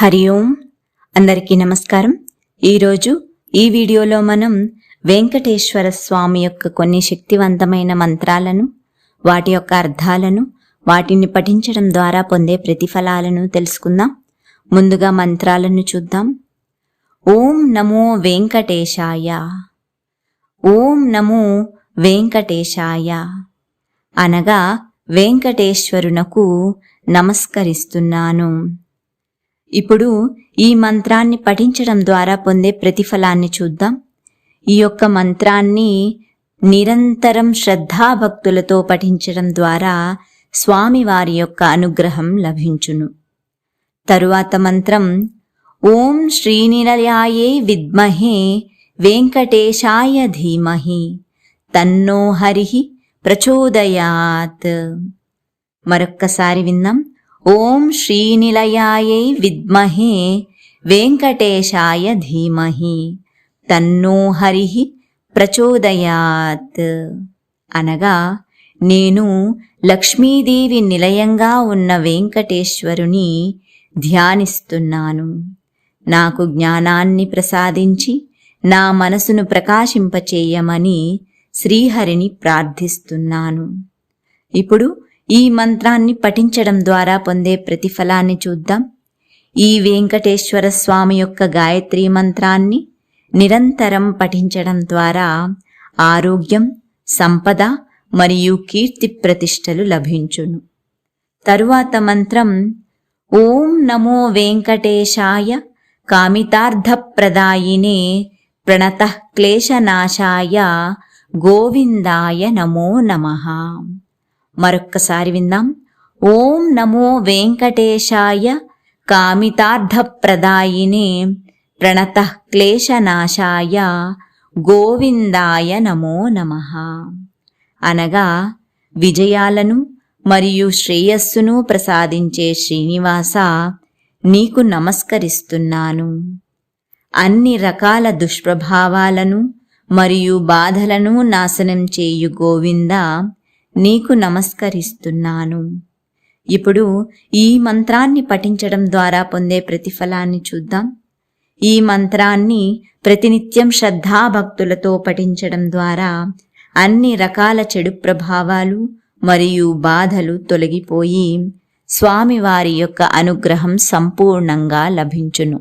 హరి ఓం. అందరికీ నమస్కారం. ఈరోజు ఈ వీడియోలో మనం వెంకటేశ్వర స్వామి యొక్క కొన్ని శక్తివంతమైన మంత్రాలను వాటి యొక్క అర్థాలను వాటిని పఠించడం ద్వారా పొందే ప్రతిఫలాలను తెలుసుకుందాం. ముందుగా మంత్రాలను చూద్దాం. ఓం నమో వెంకటేశాయ. ఓం నమో వెంకటేశాయ. అనగా వెంకటేశ్వరునకు నమస్కరిస్తున్నాను. ఇప్పుడు ఈ మంత్రాన్ని పఠించడం ద్వారా పొందే ప్రతిఫలాన్ని చూద్దాం. ఈ యొక్క మంత్రాన్ని నిరంతరం శ్రద్ధాభక్తులతో పఠించడం ద్వారా స్వామివారి యొక్క అనుగ్రహం లభించును. తరువాత మంత్రం ఓం శ్రీనిలయాయే విద్మహే వెంకటేశాయ ధీమహి తన్నో హరి ప్రచోదయాత్. మరొక్కసారి విన్నాం. ఓం శ్రీనిలయాయై విద్మహే వెంకటేశాయ ధీమహి. తన్నో హరి ప్రచోదయాత్. అనగా నేను లక్ష్మీదేవి నిలయంగా ఉన్న వెంకటేశ్వరుని ధ్యానిస్తున్నాను. నాకు జ్ఞానాన్ని ప్రసాదించి నా మనసును ప్రకాశింపచేయమని శ్రీహరిని ప్రార్థిస్తున్నాను. ఇప్పుడు ఈ మంత్రాన్ని పఠించడం ద్వారా పొందే ప్రతిఫలాన్ని చూద్దాం. ఈ వెంకటేశ్వర స్వామి యొక్క గాయత్రి మంత్రాన్ని నిరంతరం పఠించడం ద్వారా ఆరోగ్యం సంపద మరియు కీర్తి ప్రతిష్టలు లభించును. తరువాత మంత్రం ఓం నమో వెంకటేశాయ కామితార్థప్రదాయినే ప్రణత క్లేశనాశాయ గోవిందాయ నమో నమః. మరొక్కసారి విందాం. ఓం నమో వెంకటేశాయ కామితార్థప్రదాయినే ప్రణత క్లేశనాశాయ గోవిందాయ నమో నమ. అనగా విజయాలను మరియు శ్రేయస్సును ప్రసాదించే శ్రీనివాస నీకు నమస్కరిస్తున్నాను. అన్ని రకాల దుష్ప్రభావాలను మరియు బాధలను నాశనం చేయు గోవిందా నీకు నమస్కరిస్తున్నాను. ఇప్పుడు ఈ మంత్రాన్ని పఠించడం ద్వారా పొందే ప్రతిఫలాన్ని చూద్దాం. ఈ మంత్రాన్ని ప్రతినిత్యం శ్రద్ధాభక్తులతో పఠించడం ద్వారా అన్ని రకాల చెడు ప్రభావాలు మరియు బాధలు తొలగిపోయి స్వామివారి యొక్క అనుగ్రహం సంపూర్ణంగా లభించును.